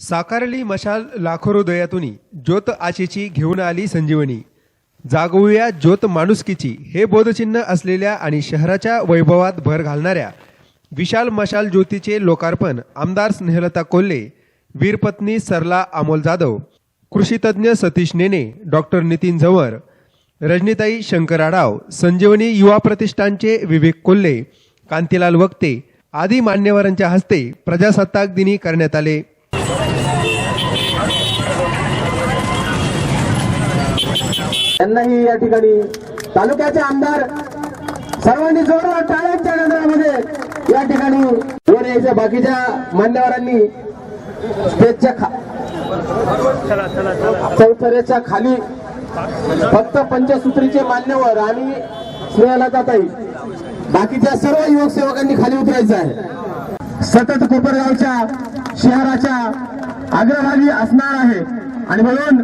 साकारली मशाल लाखो हृदयातून ज्योत आशेची घेऊन आली संजीवनी. जागवूया ज्योत माणुसकीची हे बोधचिन्ह असलेल्या आणि शहराच्या वैभवात भर घालणाऱ्या विशाल मशाल ज्योतीचे लोकार्पण आमदार स्नेहलता कोल्हे वीरपत्नी सरला अमोल जाधव कृषीतज्ञ सतीश नेने डॉक्टर नितीन झंवर रजनीताई शंकर आढाव संजीवनी युवा प्रतिष्ठानचे विवेक कोल्हे कांतीलाल वक्ते आदी मान्यवरांच्या हस्ते प्रजासत्ताक दिनी करण्यात आले. त्यांनाही या ठिकाणी तालुक्याचे आमदार सर्वांनी जोरदार टाळ्यांच्या गजरामध्ये या ठिकाणी वर यायच्या बाकीच्या मान्यवरांनी स्टेजच्या चौथऱ्याच्या खाली फक्त पंचसूत्रीचे मान्यवर आणि स्नेहलताताई बाकीच्या सर्व युवक सेवकांनी खाली उतरायचं आहे. सतत कोपरगावच्या शहराच्या अग्रभागी असणार आहे. आणि म्हणून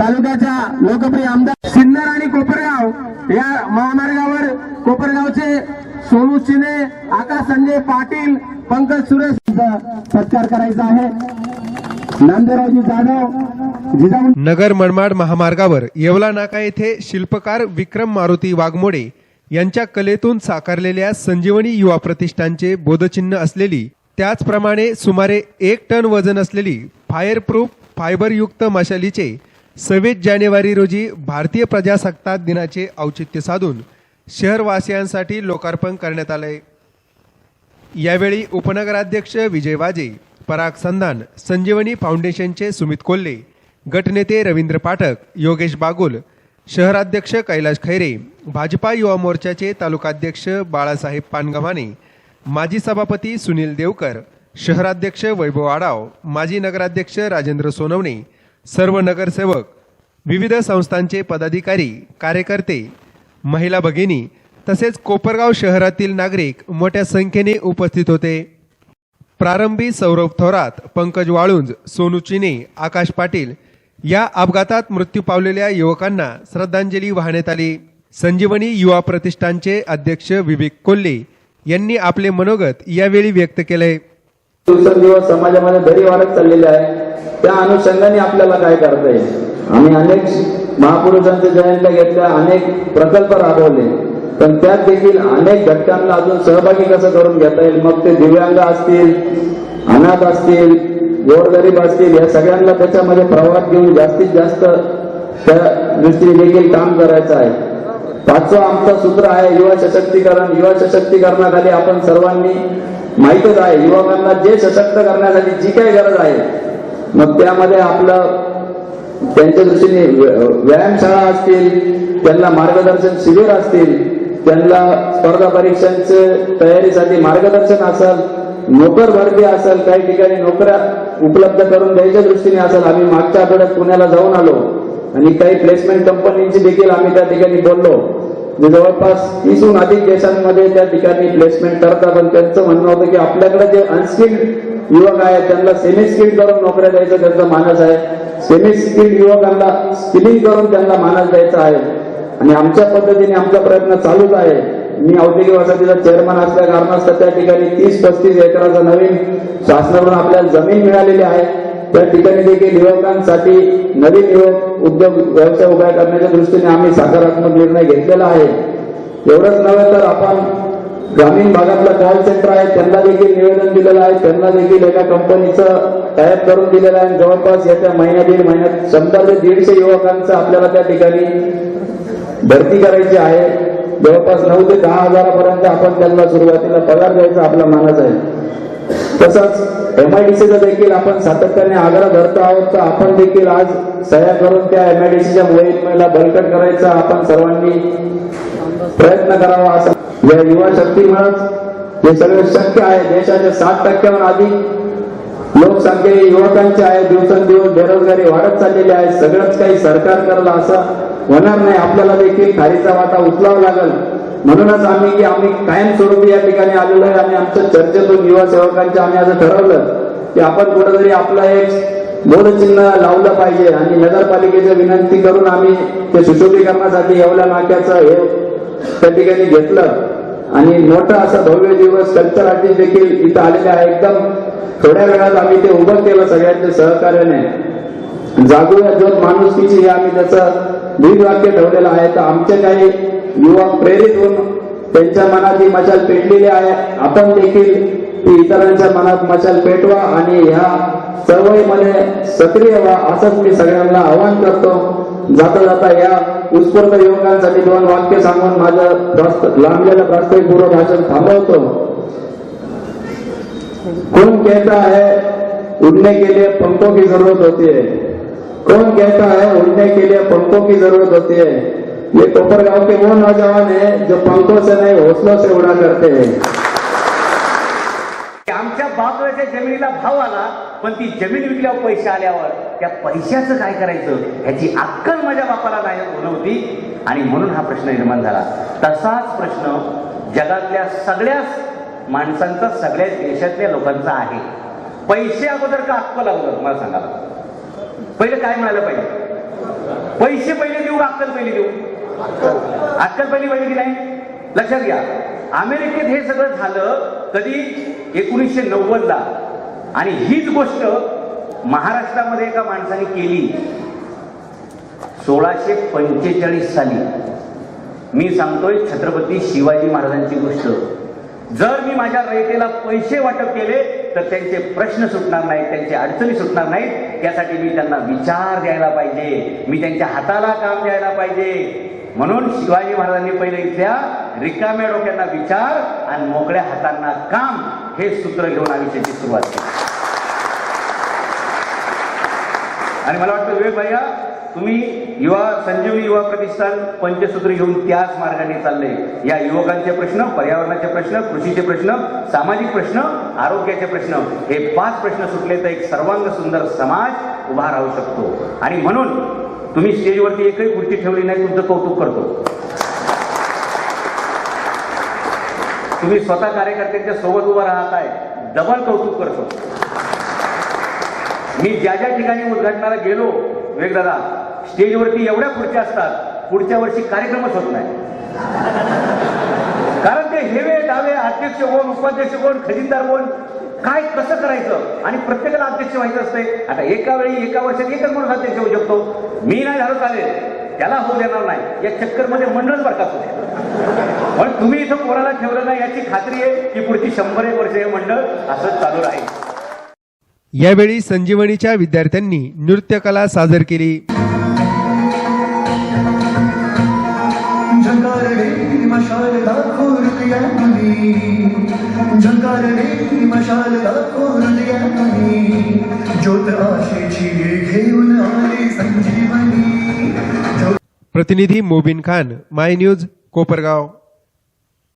तालुक्याच्या लोकप्रिय आमदार सिन्नर आणि कोपरगाव. या महामार्गावर कोपरगावचे सोनू शिने आकाश संजय पाटील पंकज सुरेश सत्कार करायचा आहे. नामदेवरावजी जाधव जिजाऊ नगर मनमाड महामार्गावर येवला नाका येथे शिल्पकार विक्रम मारुती वाघमोडे यांच्या कलेतून साकारलेल्या संजीवनी युवा प्रतिष्ठानचे बोधचिन्ह असलेली त्याचप्रमाणे सुमारे एक टन वजन असलेली फायरप्रूफ फायबरयुक्त मशालीचे सव्वीस जानेवारी रोजी भारतीय प्रजासत्ताक दिनाचे औचित्य साधून शहरवासियांसाठी लोकार्पण करण्यात आले यावेळी उपनगराध्यक्ष विजय वाजे पराग संधान संजीवनी फाउंडेशनचे सुमित कोल्हे गटनेते रवींद्र पाठक योगेश बागुल शहराध्यक्ष कैलाश खैरे भाजपा युवा मोर्चाचे तालुकाध्यक्ष बाळासाहेब पानगव्हाणे माजी सभापती सुनील देवकर शहराध्यक्ष वैभव आडाव माजी नगराध्यक्ष राजेंद्र सोनवणे सर्व नगरसेवक विविध संस्थांचे पदाधिकारी कार्यकर्ते महिला भगिनी तसेच कोपरगाव शहरातील नागरिक मोठ्या संख्येने उपस्थित होते. प्रारंभी सौरभ थोरात पंकज वाळुंज सोनू चिने आकाश पाटील या अपघातात मृत्यू पावलेल्या युवकांना श्रद्धांजली वाहण्यात आली. संजीवनी युवा प्रतिष्ठानचे अध्यक्ष विवेक कोल्हे यांनी आपले मनोगत यावेळी व्यक्त केले. दिवसेंदिवस समाजामध्ये दरी वाढत चाललेली आहे. त्या अनुषंगाने आपल्याला काय करता येईल? आम्ही अनेक महापुरुषांच्या जयंत्या घेतल्या अनेक प्रकल्प राबवले. पण त्यात देखील अनेक घटकांना अजून सहभागी कसं करून घेता येईल? मग ते दिव्यांग असतील अनाथ असतील गोरगरीब असतील या सगळ्यांना त्याच्यामध्ये प्रवाहात घेऊन जास्तीत जास्त त्या दृष्टीने देखील काम करायचं आहे. पाचवं आमचं सूत्र आहे युवा सशक्तीकरण. युवा सशक्तीकरणाखाली आपण सर्वांनी माहीतच आहे युवकांना जे सशक्त करण्यासाठी जी काही गरज आहे मग त्यामध्ये आपलं त्यांच्या दृष्टीने व्यायामशाळा असतील त्यांना मार्गदर्शन शिबिर असतील त्यांना स्पर्धा परीक्षांचे तयारीसाठी मार्गदर्शन असेल नोकर भरती असेल काही ठिकाणी नोकऱ्या उपलब्ध करून द्यायच्या दृष्टीने असेल आम्ही मागच्या आठवड्यात पुण्याला जाऊन आलो. आणि काही प्लेसमेंट कंपनीची देखील आम्ही त्या ठिकाणी बोललो. जे जवळपास तीसहून अधिक देशांमध्ये त्या ठिकाणी प्लेसमेंट करतात. पण त्यांचं म्हणणं होतं की आपल्याकडे जे अनस्किल्ड युवक आहेत त्यांना सेमी स्किल्ड करून नोकऱ्या द्यायचं त्यांचा मानस आहे. सेमी स्किल्ड युवकांना स्किलिंग करून त्यांना मानस द्यायचा आहे. आणि आमच्या पद्धतीने आमचा प्रयत्न चालूच आहे. मी औद्योगिक वसाहतीचा चेअरमन असल्या कारणास्तव त्या ठिकाणी तीस पस्तीस एकराचा नवीन शासनाकडून आपल्याला जमीन मिळालेली आहे. त्या ठिकाणी देखील युवकांसाठी नवीन युवक उद्योग व्यवसाय उभा करण्याच्या दृष्टीने आम्ही सकारात्मक निर्णय घेतलेला आहे. एवढंच नव्हे तर आपण ग्रामीण भागातलं कॉल सेंटर आहे त्यांना देखील निवेदन दिलेलं आहे. त्यांना देखील एका कंपनीचं टायप करून दिलेलं आहे. जवळपास येत्या महिन्या दीड महिन्यात शंभर ते दीडशे युवकांचं आपल्याला त्या ठिकाणी भरती करायची आहे. जवळपास नऊ ते दहा हजारापर्यंत आपण त्यांना सुरुवातीला पगार द्यायचा आपला मानस आहे. तसंच एमआयडीसीचा देखील आपण सातत्याने आग्रह धरतो आहोत. तर आपण देखील आज सह्या करून त्या एमआयडीसीच्या मोहिमेला बळकट करायचा आपण सर्वांनी प्रयत्न करावा असं या युवा शक्तीमुळेच हे सगळे शक्य आहे देशाच्या सात टक्क्यावर अधिक लोकसंख्या युवकांची आहे दिवसेंदिवस बेरोजगारी वाढत चाललेली आहे. सगळंच काही सरकार करलं असं होणार नाही. आपल्याला देखील खारीचा वाटा उचलावा लागेल. म्हणूनच आम्ही की आम्ही कायमस्वरूपी या ठिकाणी आलेलो आहे आणि आमच्या चर्चेतून युवा सेवकांच्या आम्ही असं ठरवलं की आपण कुठंतरी आपलं एक बोधचिन्ह लावलं पाहिजे आणि नगरपालिकेची विनंती करून आम्ही ते सुशोभीकरणासाठी येवला नाक्याचं हे त्या ठिकाणी घेतलं. आणि मोठं असं भव्य दिवस कल्चर आर्टिस्ट देखील इथं आलेले आहे. एकदम थोड्या वेळात आम्ही ते उभं केलं सगळ्यांच्या सहकार्याने. जागूया ज्योत माणुसकीची हे आम्ही त्याचं ब्रीद वाक्य ठेवलेलं आहे. तर आमचे काही युवक प्रेरित होऊन त्यांच्या मनात ही मशाल पेटलेली आहे. आपण देखील ती इतरांच्या मनात मशाल पेटवा आणि ह्या चळवळीमध्ये सक्रिय व्हा असंच मी सगळ्यांना आवाहन करतो. जाता जाता या उत्स्फूर्त युवकांसाठी दोन वाक्य सांगून माझं लांबलेलं प्रास्ताविक पूर्व भाषण थांबवतो. कौन कहता है उड़ने के लिए पंखों की जरूरत होती है? कौन कहता है उड़ने के लिए पंखों की जरूरत होती है? ये कोपर गांव के वो नौजवान है जो पंखों से नहीं हौसलों से उड़ा करते हैं। आमच्या बाजूच्या जमिनीला भाव आला पण ती जमीन विकल्यावर पैसे आल्यावर त्या पैशाचं काय करायचं? ह्याची अक्कल माझ्या बापाला नाही नव्हती आणि म्हणून हा प्रश्न निर्माण झाला. तसाच प्रश्न जगातल्या सगळ्याच माणसांचा सगळ्याच देशातल्या लोकांचा आहे. पैसे अगोदर का अक्कल अगोदर मला सांगा पहिले काय म्हणायला पाहिजे? पैसे पहिले देऊ का अक्कल पहिले देऊ? अक्कल पहिली पाहिजे की नाही लक्षात घ्या. अमेरिकेत हे सगळं झालं कधी? एकोणीसशे नव्वद ला आणि हीच गोष्ट महाराष्ट्रामध्ये एका माणसाने केली. सोळाशे पंचेचाळीस साली. मी सांगतोय छत्रपती शिवाजी महाराजांची गोष्ट. जर मी माझ्या रयतेला पैसे वाटप केले तर त्यांचे प्रश्न सुटणार नाहीत त्यांचे अडचणी सुटणार नाहीत. त्यासाठी मी त्यांना विचार द्यायला पाहिजे. मी त्यांच्या हाताला काम द्यायला पाहिजे. म्हणून शिवाजी महाराजांनी पहिले इथल्या रिकाम्या डोक्यांना विचार आणि मोकळ्या हातांना काम हे सूत्र घेऊन आयुष्याची सुरुवात केली. आणि मला वाटतं विवेक भैया तुम्ही युवा संजीवनी युवा प्रतिष्ठान पंचसूत्री घेऊन त्याच मार्गाने चालले. या युवकांचे प्रश्न पर्यावरणाचे प्रश्न कृषीचे प्रश्न सामाजिक प्रश्न आरोग्याचे प्रश्न हे पाच प्रश्न सुटले तर एक सर्वांग सुंदर समाज उभा राहू शकतो. आणि म्हणून तुम्ही स्टेजवरती एकही खुर्ची ठेवली नाही तुमचं कौतुक करतो. तुम्ही स्वतः कार्यकर्त्यांच्या सोबत उभं राहत आहे डबल कौतुक करतो. मी ज्या ज्या ठिकाणी उद्घाटनाला गेलो वेगदादा स्टेजवरती एवढ्या खुर्च्या असतात पुढच्या वर्षी कार्यक्रमच होत नाही. कारण ते हेवे डावे अध्यक्ष कोण उपाध्यक्ष कोण खजिनदार कोण काय कसं करायचं? आणि प्रत्येकाला अध्यक्ष व्हायचं असते आता एका वेळी एका वर्षात एकच माणूस अध्यक्ष होऊ शकतो. मी नाही झालो चालेल. त्याला होऊ देणार नाही. या चक्करमध्ये मंडळ बरखास्त होते पण तुम्ही इथं कोणाला ठेवलं नाही याची खात्री आहे की पुढची शंभर एक वर्ष हे मंडळ असंच चालू राहील. यावेळी संजीवनीच्या विद्यार्थ्यांनी नृत्यकला सादर केली. हृदयातुनी झंकारणे मशाल दाखो हृदयातुनी ज्योत आशेची घेऊन आले संजीवनी. प्रतिनिधी मोबिन खान माय न्यूज कोपरगाव.